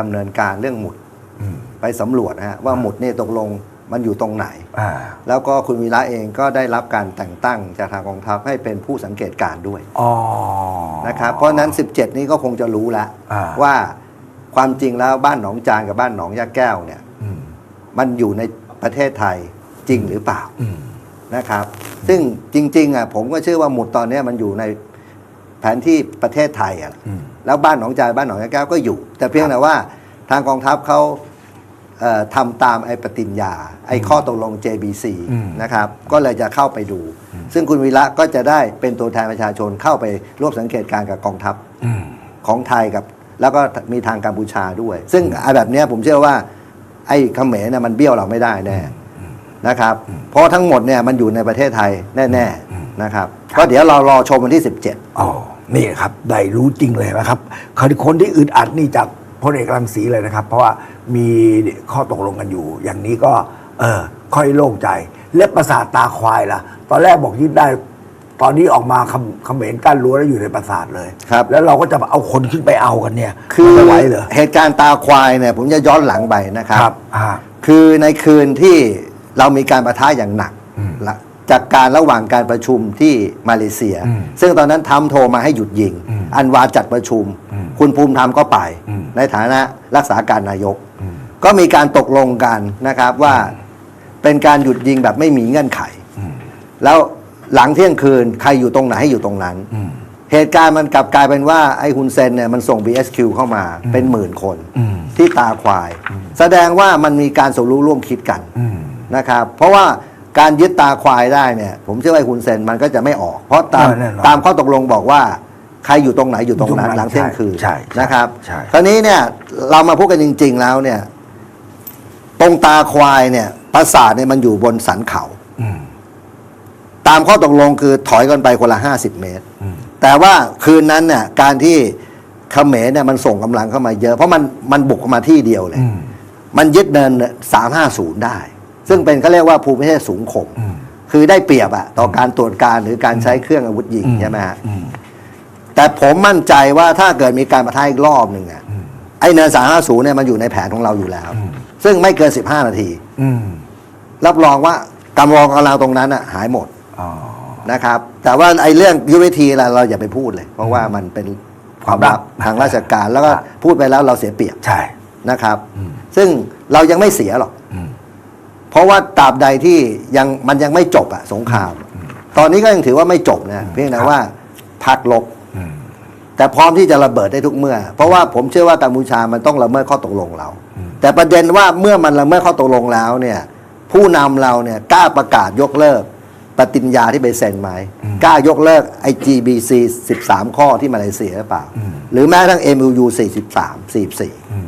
ดำเนินการเรื่องหมุดอืมไปสำรวจนะฮะว่าหมุดเนี่ยตกลงมันอยู่ตรงไหนอ่าแล้วก็คุณวีระเองก็ได้รับการแต่งตั้งจากทางกองทัพให้เป็นผู้สังเกตการณ์ด้วยอ๋อนะครับเพราะฉะนั้น 17 นี้ก็คงจะรู้แล้วอ่าว่าความจริงแล้วบ้านหนองจานกับบ้านหนองยาแก้วเนี่ยอืมมันอยู่ในประเทศไทยจริงหรือเปล่าอืมนะครับ ซึ่งจริงๆอะผมก็เชื่อว่าหมุดตอนเนี้ยมันอยู่ใน แผนที่ประเทศไทยอะอืมแล้วบ้านหนองจานบ้านหนองยาแก้วก็อยู่ แต่เพียงแต่ว่าทางกองทัพเขาเอ่อทำตามไอ้ปฏิญญา ไอ้ข้อตกลง JBC อืมนะครับ ก็เลยจะเข้าไปดู ซึ่งคุณวีระก็จะได้เป็นตัวแทนประชาชนเข้าไปร่วมสังเกตการณ์กับกองทัพอืมของไทยกับ แล้วก็มีทางกัมพูชาด้วย ซึ่งไอ้แบบเนี้ยผมเชื่อว่า ไอ้เขมรเนี่ยมันเบี้ยวเราไม่ได้แน่นะครับ เพราะทั้งหมดเนี่ยมันอยู่ในประเทศไทยแน่ ๆนะครับ ก็เดี๋ยวเรารอชมวันที่ 17 อ๋อ นี่ครับ ได้รู้จริงเลยนะครับครคนที่อึดอัดนี่จากพลเอกรังสีเลยนะครับ เพราะว่ามีข้อตกลงกันอยู่ อย่างนี้ก็เออค่อยโล่งใจ และประสาทตาควายล่ะ ตอนแรกบอกยึดได้ ตอนนี้ออกมาคำคำเขมรกั้นรั้วแล้วอยู่ในประสาทเลยครับ แล้วเราก็จะเอาคนขึ้นไปเอากันเนี่ย คือมันจะไหวเหรอเหตุการณ์ตาควายเนี่ย ผมจะย้อนหลังไปนะครับ ครับอ่าคือในคืนที่เรามีการประทะอย่างหนักอืมละ จากการระหว่างการประชุมที่มาเลเซียอืมซึ่งตอนนั้นทำโทรมาให้หยุดยิงอืมอันวาจัดประชุมอืมคุณภูมิธรรมก็ไปอืมในฐานะรักษาการนายกอืมก็มีการตกลงกันนะครับว่าเป็นการหยุดยิงแบบไม่มีเงื่อนไขอืมแล้วหลังเที่ยงคืนใครอยู่ตรงไหนให้อยู่ตรงนั้นอืมเหตุการณ์มันกลับกลายเป็นว่าไอ้ฮุนเซนเนี่ยมันส่ง BSQ เข้ามาเป็นหมื่นคนอืมที่ตาควาย แสดงว่ามันมีการสมรู้ร่วมคิดกันอืมนะครับ เพราะว่า การยึดตาควายได้เนี่ย ผมเชื่อว่าไอ้ฮุนเซนมันก็จะไม่ออก เพราะตามแน่นอนตามข้อตกลงบอกว่า ใครอยู่ตรงไหนอยู่ตรงนั้นอยู่ตรงนั้นหลังเที่ยงคืนใช่ใช่นะครับ ใช่ คราวนี้เนี่ยเรามาพูดกันจริง ๆ แล้วเนี่ย ตรงตาควายเนี่ย ปราสาทเนี่ยมันอยู่บนสันเขา อืมตามข้อตกลงคือถอยกันไปคนละห้าสิบเมตร อืม แต่ว่าคืนนั้นเนี่ยการที่เขมรเนี่ยมันส่งกำลังเข้ามาเยอะ เพราะมันมันบุกเข้ามาที่เดียวเลย อืม มันยึดเนินสามห้าศูนย์ได้ ซึ่งเป็นเขาเรียกว่าภูมิประเทศสูงข่มอืมคือได้เปรียบอะต่อการตรวจการหรือการใช้เครื่องอาวุธยิงอืมใช่ไหมฮะอืมแต่ผมมั่นใจว่าถ้าเกิดมีการประทะอีกรอบหนึ่งอะอืมไอ้เนินสามห้าศูนย์เนี่ยมันอยู่ในแผนของเราอยู่แล้วอืมซึ่งไม่เกินสิบห้านาทีอืมรับรองว่ากำรองกำลังตรงนั้นอะหายหมดอ๋อนะครับ แต่ว่าไอ้เรื่องยุทธวิธีอะไรเราอย่าไปพูดเลย เพราะว่ามันเป็นความลับความลับทางราชการแล้วก็ครับพูดไปแล้วเราเสียเปรียบใช่นะครับอืมซึ่งเรายังไม่เสียหรอกอืม เพราะว่าตราบใดที่ยังมันยังไม่จบอะสงคราม ตอนนี้ก็ยังถือว่าไม่จบนะเพียงแต่ว่าพักลบอืมแต่พร้อมที่จะระเบิดได้ทุกเมื่อ เพราะว่าผมเชื่อว่ากัมพูชามันต้องละเมิดข้อตกลงเราอืมแต่ประเด็นว่าเมื่อมันละเมิดข้อตกลงแล้วเนี่ยผู้นำเราเนี่ยกล้าประกาศยกเลิกปฏิญญาที่ไปเซ็นไหมกล้ายกเลิกไอ GBC 13 ข้อที่มาเลเซียหรือเปล่า หรือแม้กระทั่ง MUU 43 44อืม